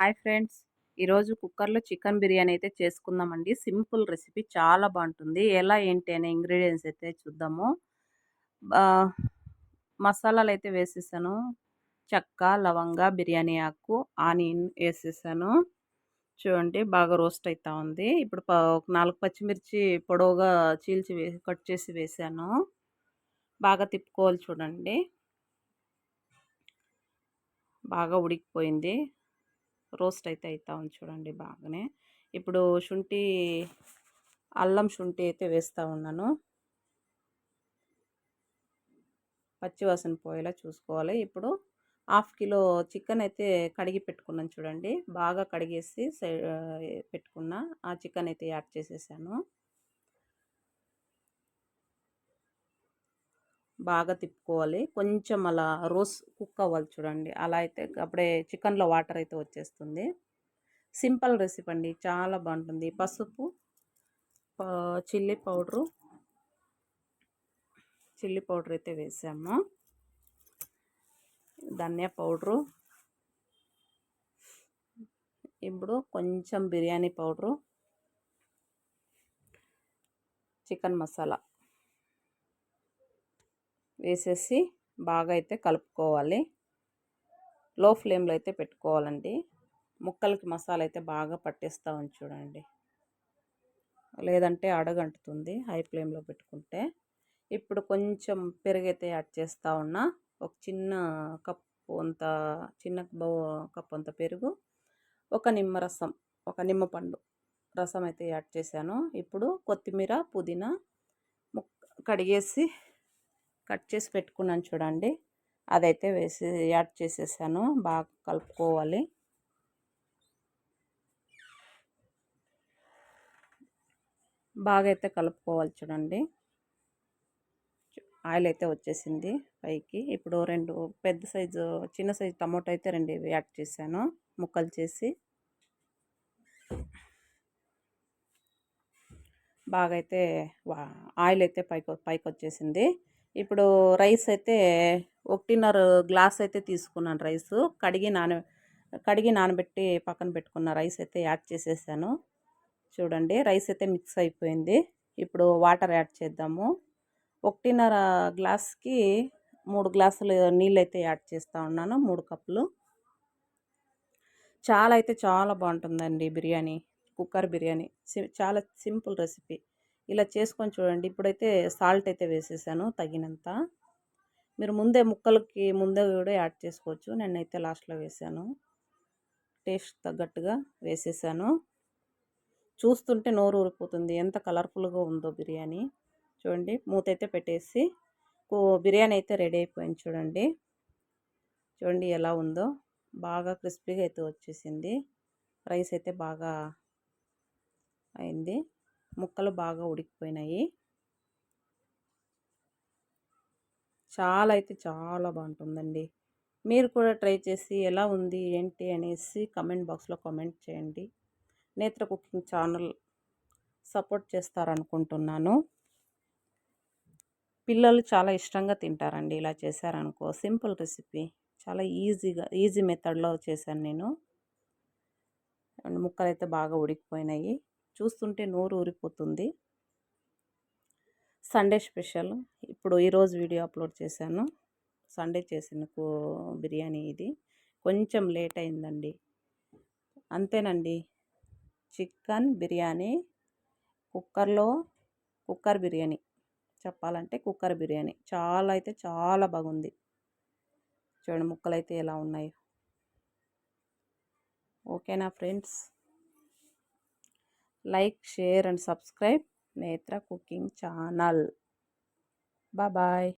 Hi friends. ఈరోజు కుక్కర్లో chicken biryani అయితే చేసుకుందామండి. సింపుల్ రెసిపీ చాలా బాగుంటుంది. ఎలా ఏంటి అనే ఇంగ్రీడియంట్స్ అయితే చూద్దాము. మసాలాలు అయితే వేసేసాను. చెక్క లవంగ బిర్యానీ ఆకు ఆనియన్ వేసేసాను. చూడండి బాగా రోస్ట్ అవుతా ఉంది. ఇప్పుడు ఒక నాలుగు పచ్చిమిర్చి పొడవుగా చీల్చి కట్ చేసి వేసాను. బాగా తిప్పుకోవాలి చూడండి. బాగా ఉడికిపోయింది. రోస్ట్ అయితే అవుతా ఉంది చూడండి బాగానే. ఇప్పుడు శుంఠి అల్లం శుంఠి అయితే వేస్తూ ఉన్నాను. పచ్చివాసన పోయేలా చూసుకోవాలి. ఇప్పుడు హాఫ్ కిలో చికెన్ అయితే కడిగి పెట్టుకున్నాను చూడండి. బాగా కడిగేసి పెట్టుకున్న ఆ చికెన్ అయితే యాడ్ చేసేసాను. బాగా తిప్పుకోవాలి. కొంచెం అలా రోస్ కుక్ అవ్వాలి చూడండి. అలా అయితే అప్పుడే చికెన్లో వాటర్ అయితే వచ్చేస్తుంది. సింపుల్ రెసిపీ అండి. చాలా బాగుంటుంది. పసుపు చిల్లీ పౌడరు చిల్లీ పౌడర్ అయితే వేసాము. ధనియా పౌడరు ఇప్పుడు కొంచెం బిర్యానీ పౌడరు చికెన్ మసాలా. వేసేసి బాగా అయితే కలుపుకోవాలి. లో ఫ్లేమ్లో అయితే పెట్టుకోవాలండి. ముక్కలకి మసాలా అయితే బాగా పట్టేస్తామని చూడండి. లేదంటే అడగంటుతుంది హై ఫ్లేమ్లో పెట్టుకుంటే. ఇప్పుడు కొంచెం పెరుగైతే యాడ్ చేస్తూ ఉన్నా. ఒక చిన్న కప్పు అంత చిన్న బౌ కప్పు అంత పెరుగు ఒక నిమ్మ రసం ఒక నిమ్మపండు రసం అయితే యాడ్ చేశాను. ఇప్పుడు కొత్తిమీర పుదీనా కడిగేసి కట్ చేసి పెట్టుకున్నాను చూడండి. అదైతే వేసి యాడ్ చేసేసాను. బాగా కలుపుకోవాలి. బాగా అయితే కలుపుకోవాలి చూడండి. ఆయిల్ అయితే వచ్చేసింది పైకి. ఇప్పుడు రెండు పెద్ద సైజు చిన్న సైజు టమాటో అయితే రెండు యాడ్ చేశాను. ముక్కలు చేసి. బాగా అయితే ఆయిల్ అయితే పైకి పైకి వచ్చేసింది. ఇప్పుడు రైస్ అయితే ఒకటిన్నర గ్లాస్ అయితే తీసుకున్నాను రైస్. కడిగి నాన కడిగి నానబెట్టి పక్కన పెట్టుకున్న రైస్ అయితే యాడ్ చేసేసాను. చూడండి రైస్ అయితే మిక్స్ అయిపోయింది. ఇప్పుడు వాటర్ యాడ్ చేద్దాము. ఒకటిన్నర గ్లాస్కి మూడు గ్లాసులు నీళ్ళు అయితే యాడ్ చేస్తూ ఉన్నాను మూడు కప్పులు. చాలా అయితే చాలా బాగుంటుందండి బిర్యానీ కుక్కర్ బిర్యానీ. చాలా సింపుల్ రెసిపీ. ఇలా చేసుకొని చూడండి. ఇప్పుడైతే సాల్ట్ అయితే వేసేసాను తగినంత. మీరు ముందే ముక్కలకి ముందే కూడా యాడ్ చేసుకోవచ్చు. నేనైతే లాస్ట్లో వేసాను. టేస్ట్ తగ్గట్టుగా వేసేసాను. చూస్తుంటే నోరు ఊరిపోతుంది. ఎంత కలర్ఫుల్గా ఉందో బిర్యానీ. చూడండి. మూత అయితే పెట్టేసి బిర్యానీ అయితే రెడీ అయిపోయింది చూడండి. చూడండి ఎలా ఉందో. బాగా క్రిస్పీగా అయితే వచ్చేసింది. రైస్ అయితే బాగా అయింది. ముక్కలు బాగా ఉడికిపోయినాయి. చాలా అయితే చాలా బాగుంటుందండి. మీరు కూడా ట్రై చేసి ఎలా ఉంది ఏంటి అనేసి కమెంట్ బాక్స్లో కామెంట్ చేయండి. నేత్ర కుకింగ్ ఛానల్ సపోర్ట్ చేస్తారనుకుంటున్నాను. పిల్లలు చాలా ఇష్టంగా తింటారండి ఇలా చేశారనుకో. Simple recipe. చాలా ఈజీగా ఈజీ మెథడ్లో చేశాను నేను. ముక్కలు అయితే బాగా ఉడికిపోయినాయి. చూస్తుంటే నోరు ఊరిపోతుంది సండే స్పెషల్. ఇప్పుడు ఈరోజు వీడియో అప్లోడ్ చేశాను. సండే చేసిన బిర్యానీ ఇది. కొంచెం లేట్ అయిందండి. అంతేనండి. చికెన్ బిర్యానీ కుక్కర్లో కుక్కర్ బిర్యానీ. చెప్పాలంటే కుక్కర్ బిర్యానీ. చాలా అయితే చాలా బాగుంది. చూడండి ముక్కలు అయితే ఎలా ఉన్నాయి. ఓకేనా friends? Like share and subscribe Netra cooking channel. Bye